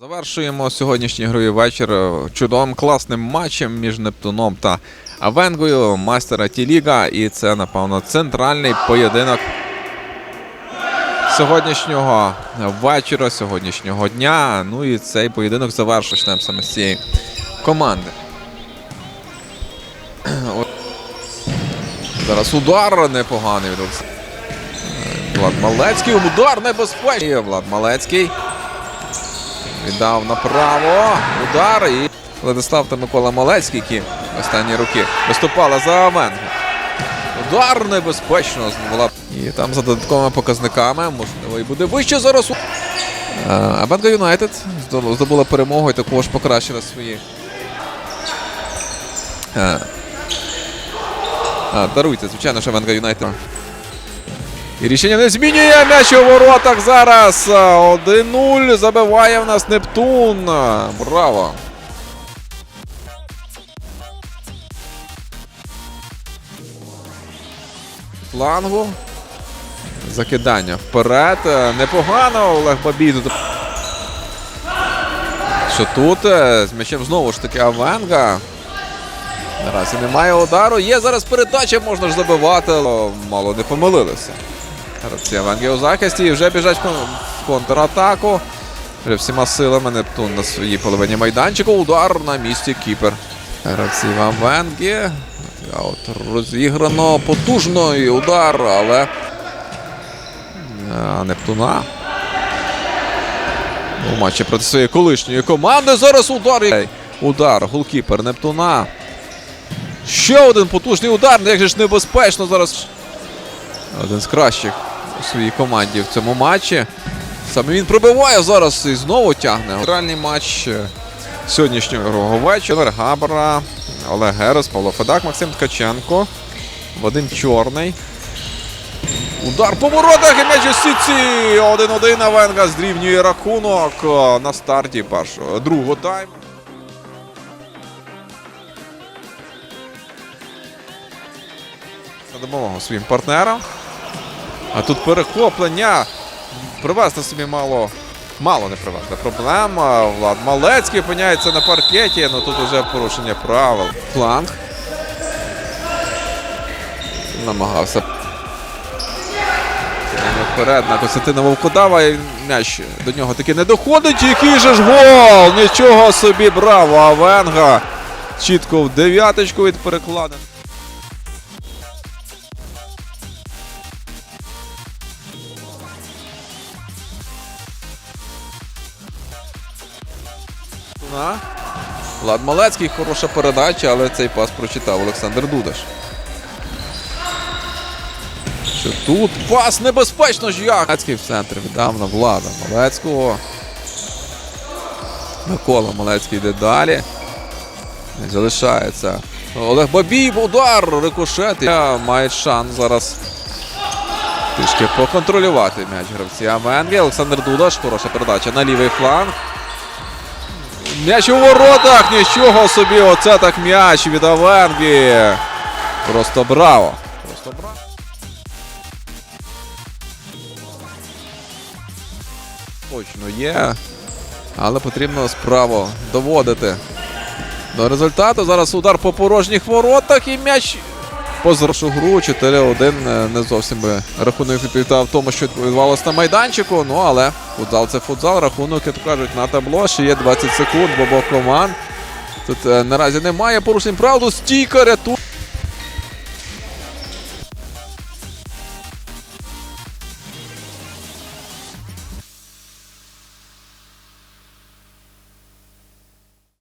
Завершуємо сьогоднішній ігровий вечір е, чудовим класним матчем між Нептуном та Авенгою майстера Ті-Ліга. І це, напевно, центральний поєдинок сьогоднішнього вечора, сьогоднішнього дня. Ну і цей поєдинок завершує Почнемо саме з цієї команди. Зараз удар непоганий Олександра. Влад Малецький. Удар небезпечний. Влад Малецький. Віддав направо. Удар. І Владислав та Микола Малецький, які останні роки виступали за Авенгу. Удар небезпечно. І там за додатковими показниками, можливо, і буде вище зараз. Е, Авенга Юнайтед здобула перемогу і також покращила свої. Е, а, даруйте, звичайно, що Авенга Юнайтед. Рішення не змінює м'яч у воротах зараз. 1-0 забиває в нас Нептун. Браво! Флангу. Закидання вперед. Е, Непогано Олег Бабій. Що тут е, з м'ячем знову ж таки Авенга. Наразі немає удару. Є зараз передача, можна ж забивати. але Мало не помилилися. Гравці Авенги у захисті і вже біжать в контратаку. Вже всіма силами Нептун на своїй половині майданчику. Удар на місці Кіпер. Гравці. А От розіграно потужно і удар, але Нептуна. У матчі проти своєї колишньої команди. Зараз удар. Удар. Голкіпер Нептуна. Ще один потужний удар. Як же ж небезпечно зараз. Один з кращих своїй команді в цьому матчі. Саме він пробиває зараз і знову тягне. Гральний матч е, сьогоднішнього ігрового вечора. Олег Олег Герес, Павло Федак, Максим Ткаченко, Вадим Чорний. Удар по воротах і м'яч у сітці. 1-1 Авенга зрівнює рахунок е, на старті першого другого тайму. На допомогу своїм партнерам. А тут перехоплення. Привезти собі мало. Мало не привезти. Проблема. Влад Малецький опиняється на паркеті, але тут вже порушення правил. Фланг. Намагався. Вперед на Костянтина Вовкодава і м'яч до нього таки не доходить. Який же ж гол! Нічого собі, браво! Авенга. Чітко в дев'яточку від перекладин. На. Влад Малецький, хороша передача, але цей пас прочитав Олександр Дудаш. Що тут пас небезпечно ж як. Малецький в центрі віддав Влада Малецького. Микола Малецький йде далі. Залишається. Олег Бабій, удар, рикошет. Мають шанс зараз трішки поконтролювати м'яч гравці Аменги. Олександр Дудаш, хороша передача на лівий фланг. М'яч у воротах, нічого собі, оце так м'яч від Авенги. Просто браво. Просто браво. Точно є. Але потрібно справу доводити до результату. Зараз удар по порожніх воротах і м'яч позрашу гру 4-1. е, Не зовсім би рахунок відповідав тому, що відбувалося на майданчику. Ну але футзал це футзал. Рахунок, як кажуть, на табло. Ще є 20 секунд обох команд. Тут е, наразі немає порушень Правду, Стійка рятує.